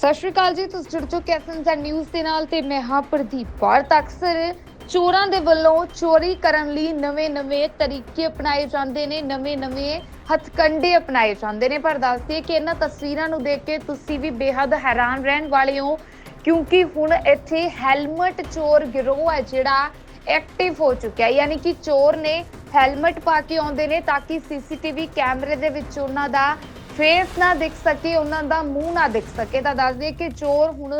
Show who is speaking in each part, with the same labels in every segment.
Speaker 1: ਸਤਿ ਸ਼੍ਰੀ ਅਕਾਲ ਜੀ, ਤੁਸੀਂ ਜੁੜ ਚੁੱਕੇ ਐਸਐਨਜ਼ੈਡ ਨਿਊਜ਼ ਦੇ ਨਾਲ ਤੇ ਮੈਂ ਹਾਂ ਪ੍ਰਦੀਪ ਕੌਰ। ਤਾਂ ਅਕਸਰ ਚੋਰਾਂ ਦੇ ਵੱਲੋਂ ਚੋਰੀ ਕਰਨ ਲਈ ਨਵੇਂ-ਨਵੇਂ ਤਰੀਕੇ ਅਪਣਾਏ ਜਾਂਦੇ ਨੇ ਨਵੇਂ-ਨਵੇਂ ਹਥਕੰਡੇ ਅਪਣਾਏ ਜਾਂਦੇ ਨੇ। ਪਰ ਦੱਸਦੀਏ ਕਿ ਇਹਨਾਂ ਤਸਵੀਰਾਂ ਨੂੰ ਦੇਖ ਕੇ ਤੁਸੀਂ ਵੀ ਬੇहद ਹੈਰਾਨ ਰਹਿਣ ਵਾਲੇ ਹੋ, ਕਿਉਂਕਿ ਹੁਣ ਇੱਥੇ ਹੈਲਮਟ ਚੋਰ ਗਿਰੋਹ ਹੈ ਜਿਹੜਾ ਐਕਟਿਵ ਹੋ ਚੁੱਕਿਆ ਯਾਨੀ ਕਿ ਚੋਰ ਨੇ ਹੈਲਮਟ ਪਾ ਕੇ ਆਉਂਦੇ ਨੇ ਤਾਂ ਕਿ ਸੀਸੀਟੀਵੀ ਕੈਮਰੇ ਦੇ ਵਿੱਚ ਉਹਨਾਂ ਦਾ ਫੇਸ ਨਾ ਦਿਖ ਸਕੇ, ਉਹਨਾਂ ਦਾ ਮੂੰਹ ਨਾ ਦਿਖ ਸਕੇ। ਤਾਂ ਦੱਸ ਦਈਏ ਕਿ ਚੋਰ ਹੁਣ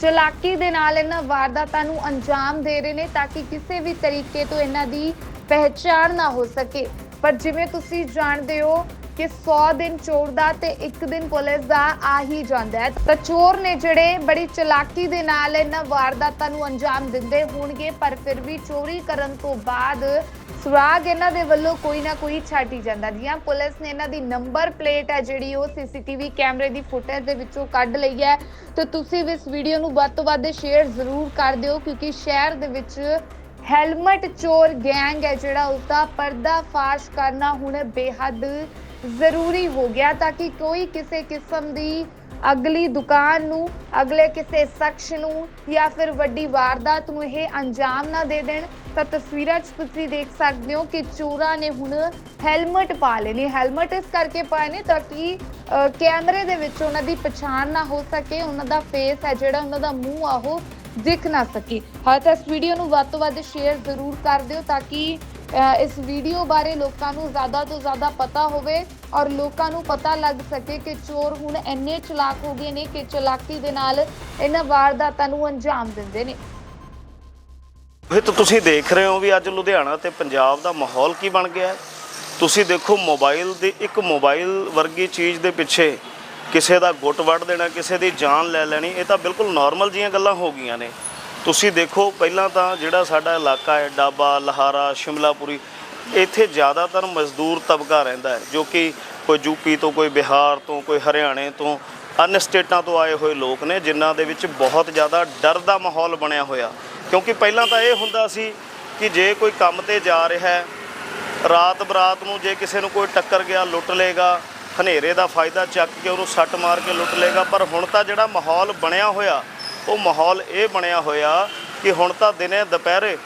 Speaker 1: ਚਲਾਕੀ ਦੇ ਨਾਲ ਇਹਨਾਂ ਵਾਰਦਾਤਾਂ ਨੂੰ ਅੰਜਾਮ ਦੇ ਰਹੇ ਨੇ ਤਾਂ ਕਿ ਕਿਸੇ ਵੀ ਤਰੀਕੇ ਤੋਂ ਇਹਨਾਂ ਦੀ ਪਹਿਚਾਣ ਨਾ ਹੋ ਸਕੇ। ਪਰ ਜਿਵੇਂ ਤੁਸੀਂ ਜਾਣਦੇ ਹੋ ਕਿ 100 ਦਿਨ ਚੋਰ ਦਾ ਤੇ ਇੱਕ ਦਿਨ ਪੁਲਿਸ ਦਾ ਆ ਹੀ ਜਾਂਦਾ ਹੈ। ਤਾਂ ਚੋਰ ਨੇ ਜਿਹੜੇ ਬੜੀ ਚਲਾਕੀ ਦੇ ਨਾਲ ਇਹਨਾਂ ਵਾਰਦਾਤਾਂ ਨੂੰ ਅੰਜਾਮ ਦਿੰਦੇ ਹੋਣਗੇ, ਪਰ ਫਿਰ ਵੀ ਚੋਰੀ ਕਰਨ ਤੋਂ ਬਾਅਦ ਸੁਰਾਗ ਇਹਨਾਂ ਦੇ ਵੱਲੋਂ ਕੋਈ ਨਾ ਕੋਈ ਛੱਡ ਜਾਂਦਾ ਜੀ ਹਾਂ ਪੁਲਿਸ ਨੇ ਇਹਨਾਂ ਦੀ ਨੰਬਰ ਪਲੇਟ ਹੈ ਜਿਹੜੀ, ਉਹ ਸੀਸੀਟੀਵੀ ਕੈਮਰੇ ਦੀ ਫੁਟੇਜ ਦੇ ਵਿੱਚੋਂ ਕੱਢ ਲਈ ਹੈ। ਤੇ ਤੁਸੀਂ ਵੀ ਇਸ ਵੀਡੀਓ ਨੂੰ ਵੱਧ ਤੋਂ ਵੱਧ ਸ਼ੇਅਰ ਜ਼ਰੂਰ ਕਰ ਦਿਓ, ਕਿਉਂਕਿ ਸ਼ਹਿਰ ਦੇ ਵਿੱਚ ਹੈਲਮਟ ਚੋਰ ਗੈਂਗ ਹੈ ਜਿਹੜਾ ਉਸਦਾ ਪਰਦਾਫਾਸ਼ ਕਰਨਾ ਹੁਣ ਬੇਹੱਦ ਜ਼ਰੂਰੀ ਹੋ ਗਿਆ ਤਾਂ ਕਿ ਕੋਈ ਕਿਸੇ ਕਿਸਮ ਦੀ ਅਗਲੀ ਦੁਕਾਨ ਨੂੰ, ਅਗਲੇ ਕਿਸੇ ਸ਼ਖਸ ਨੂੰ ਜਾਂ ਫਿਰ ਵੱਡੀ ਵਾਰਦਾਤ ਨੂੰ ਇਹ ਅੰਜਾਮ ਨਾ ਦੇ ਦੇਣ। ਤਾਂ ਤਸਵੀਰਾਂ 'ਚ ਤੁਸੀਂ ਦੇਖ ਸਕਦੇ ਹੋ ਕਿ ਚੋਰਾਂ ਨੇ ਹੁਣ ਹੈਲਮਟ ਪਾ ਲਏ ਨੇ। ਹੈਲਮਟ ਇਸ ਕਰਕੇ ਪਾਏ ਨੇ ਤਾਂ ਕਿ ਕੈਮਰੇ ਦੇ ਵਿੱਚ ਉਹਨਾਂ ਦੀ ਪਛਾਣ ਨਾ ਹੋ ਸਕੇ, ਉਹਨਾਂ ਦਾ ਫੇਸ ਹੈ ਜਿਹੜਾ, ਉਹਨਾਂ ਦਾ ਮੂੰਹ ਆ ਉਹ ਦਿਖ ਨਾ ਸਕੇ। ਹਾਂ, ਤਾਂ ਇਸ ਵੀਡੀਓ ਨੂੰ ਵੱਧ ਤੋਂ ਵੱਧ ਸ਼ੇਅਰ ਜ਼ਰੂਰ ਕਰ ਦਿਓ ਤਾਂ ਕਿ ਇਸ ਵੀਡੀਓ ਬਾਰੇ ਲੋਕਾਂ ਨੂੰ ਜ਼ਿਆਦਾ ਤੋਂ ਜ਼ਿਆਦਾ ਪਤਾ ਹੋਵੇ ਔਰ ਲੋਕਾਂ ਨੂੰ ਪਤਾ ਲੱਗ ਸਕੇ ਕਿ ਚੋਰ ਹੁਣ ਇੰਨੇ ਚਲਾਕ ਹੋ ਗਏ ਨੇ ਕਿ ਚਲਾਕੀ ਦੇ ਨਾਲ ਇਹਨਾਂ ਵਾਰਦਾਤਾਂ ਨੂੰ ਅੰਜਾਮ ਦਿੰਦੇ ਨੇ।
Speaker 2: ਇਹ ਤਾਂ ਤੁਸੀਂ ਦੇਖ ਰਹੇ ਹੋ ਵੀ ਅੱਜ ਲੁਧਿਆਣਾ ਤੇ ਪੰਜਾਬ ਦਾ ਮਾਹੌਲ ਕੀ ਬਣ ਗਿਆ ਤੁਸੀਂ ਦੇਖੋ ਮੋਬਾਈਲ ਦੀ ਇੱਕ ਮੋਬਾਈਲ ਵਰਗੀ ਚੀਜ਼ ਦੇ ਪਿੱਛੇ ਕਿਸੇ ਦਾ ਗੁੱਟ ਵੱਢ ਦੇਣਾ, ਕਿਸੇ ਦੀ ਜਾਨ ਲੈ ਲੈਣੀ, ਇਹ ਤਾਂ ਬਿਲਕੁਲ ਨਾਰਮਲ ਜੀਆਂ ਗੱਲਾਂ ਹੋ ਗਈਆਂ ਨੇ। ਤੁਸੀਂ ਦੇਖੋ, ਪਹਿਲਾਂ ਤਾਂ ਜਿਹੜਾ ਸਾਡਾ ਇਲਾਕਾ ਹੈ, ਡਾਬਾ, ਲਹਾਰਾ ਸ਼ਿਮਲਾਪੁਰੀ ਇੱਥੇ ਜ਼ਿਆਦਾਤਰ ਮਜ਼ਦੂਰ ਤਬਕਾ ਰਹਿੰਦਾ ਹੈ, ਜੋ ਕਿ ਕੋਈ ਯੂਪੀ ਤੋਂ, ਕੋਈ ਬਿਹਾਰ ਤੋਂ, ਕੋਈ ਹਰਿਆਣੇ ਤੋਂ, ਅਨ ਸਟੇਟਾਂ ਤੋਂ ਆਏ ਹੋਏ ਲੋਕ ਨੇ, ਜਿਨ੍ਹਾਂ ਦੇ ਵਿੱਚ ਬਹੁਤ ਜ਼ਿਆਦਾ ਡਰ ਦਾ ਮਾਹੌਲ ਬਣਿਆ ਹੋਇਆ। ਕਿਉਂਕਿ ਪਹਿਲਾਂ ਤਾਂ ਇਹ ਹੁੰਦਾ ਸੀ ਕਿ ਜੇ ਕੋਈ ਕੰਮ ਤੇ ਜਾ ਰਿਹਾ ਹੈ, ਰਾਤ ਬਰਾਤ ਨੂੰ ਜੇ ਕਿਸੇ ਨੂੰ ਕੋਈ ਟੱਕਰ ਗਿਆ, ਲੁੱਟ ਲੇਗਾ ਹਨੇਰੇ ਦਾ ਫਾਇਦਾ ਚੱਕ ਕੇ ਉਹਨੂੰ ਸੱਟ ਮਾਰ ਕੇ ਲੁੱਟ ਲੇਗਾ ਪਰ ਹੁਣ ਤਾਂ ਜਿਹੜਾ ਮਾਹੌਲ ਬਣਿਆ ਹੋਇਆ ਉਹ ਮਾਹੌਲ ਇਹ ਬਣਿਆ ਹੋਇਆ ਕਿ ਹੁਣ ਤਾਂ ਦਿਨੇ ਦੁਪਹਿਰੇ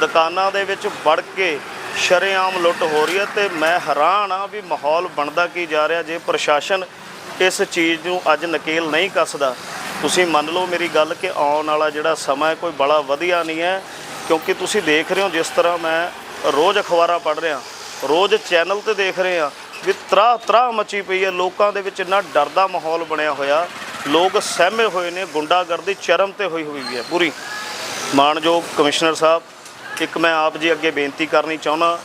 Speaker 2: ਦੁਕਾਨਾਂ ਦੇ ਵਿੱਚ ਵੜ ਕੇ ਸ਼ਰੇਆਮ ਲੁੱਟ ਹੋ ਰਹੀ ਹੈ ਤੇ ਮੈਂ ਹੈਰਾਨ ਆ ਵੀ ਮਾਹੌਲ ਬਣਦਾ ਕੀ ਜਾ ਰਿਹਾ ਜੇ ਪ੍ਰਸ਼ਾਸਨ ਇਸ ਚੀਜ਼ ਨੂੰ ਅੱਜ ਨਕੇਲ ਨਹੀਂ ਕੱਸਦਾ। ਤੁਸੀਂ ਮੰਨ ਲਓ ਮੇਰੀ ਗੱਲ ਕਿ ਆਉਣ ਵਾਲਾ ਜਿਹੜਾ ਸਮਾਂ ਕੋਈ ਬੜਾ ਵਧੀਆ ਨਹੀਂ ਹੈ, ਕਿਉਂਕਿ ਤੁਸੀਂ ਦੇਖ ਰਹੇ ਹੋ ਜਿਸ ਤਰ੍ਹਾਂ ਮੈਂ ਰੋਜ਼ ਅਖਬਾਰਾਂ ਪੜ੍ਹ ਰਿਹਾ, ਰੋਜ਼ ਚੈਨਲ ਤੇ ਦੇਖ ਰਹੇ ਆ ਵੀ ਤਰਾ ਤਰਾ ਮੱਚੀ ਪਈ ਹੈ, ਲੋਕਾਂ ਦੇ ਵਿੱਚ ਇੰਨਾ ਡਰ ਦਾ ਮਾਹੌਲ ਬਣਿਆ ਹੋਇਆ। ਲੋਕ ਸਹਿਮੇ ਹੋਏ ਨੇ, ਗੁੰਡਾਗਰਦੀ ਚਰਮ ਤੇ ਹੋਈ ਹੋਈ ਹੈ, ਪੂਰੀ। ਮਾਨਯੋਗ ਕਮਿਸ਼ਨਰ ਸਾਹਿਬ, ਇੱਕ ਮੈਂ ਆਪ ਜੀ ਅੱਗੇ ਬੇਨਤੀ ਕਰਨੀ ਚਾਹੁੰਦਾ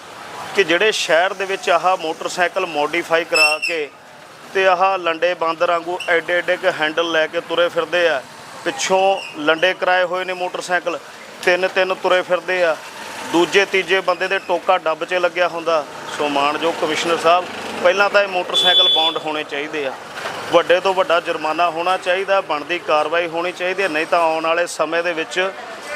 Speaker 2: ਕਿ ਜਿਹੜੇ ਸ਼ਹਿਰ ਦੇ ਵਿੱਚ ਆਹ ਮੋਟਰਸਾਈਕਲ ਮੋਡੀਫਾਈ ਕਰਾ ਕੇ ਤੇ ਆਹ ਲੰਡੇ ਬਾਂਦਰ ਵਾਂਗੂ ਐਡੇ ਐਡੇ ਕ ਹੈਂਡਲ ਲੈ ਕੇ ਤੁਰੇ ਫਿਰਦੇ ਆ, ਪਿੱਛੋਂ ਲੰਡੇ ਕਰਾਏ ਹੋਏ ਨੇ ਮੋਟਰਸਾਈਕਲ, ਤਿੰਨ ਤਿੰਨ ਤੁਰੇ ਫਿਰਦੇ ਆ, ਦੂਜੇ ਤੀਜੇ ਬੰਦੇ ਦੇ ਟੋਕਾ ਡੱਬ 'ਚ ਲੱਗਿਆ ਹੁੰਦਾ। ਸੋ ਮਾਨਯੋਗ ਕਮਿਸ਼ਨਰ ਸਾਹਿਬ, ਪਹਿਲਾਂ ਤਾਂ ਇਹ ਮੋਟਰਸਾਈਕਲ ਬੌਂਡ ਹੋਣੇ ਚਾਹੀਦੇ ਆ। ਵੱਡੇ ਤੋਂ ਵੱਡਾ ਜੁਰਮਾਨਾ ਹੋਣਾ ਚਾਹੀਦਾ, ਬਣਦੀ ਕਾਰਵਾਈ ਹੋਣੀ ਚਾਹੀਦੀ ਹੈ, ਨਹੀਂ ਤਾਂ ਆਉਣ ਵਾਲੇ ਸਮੇਂ ਦੇ ਵਿੱਚ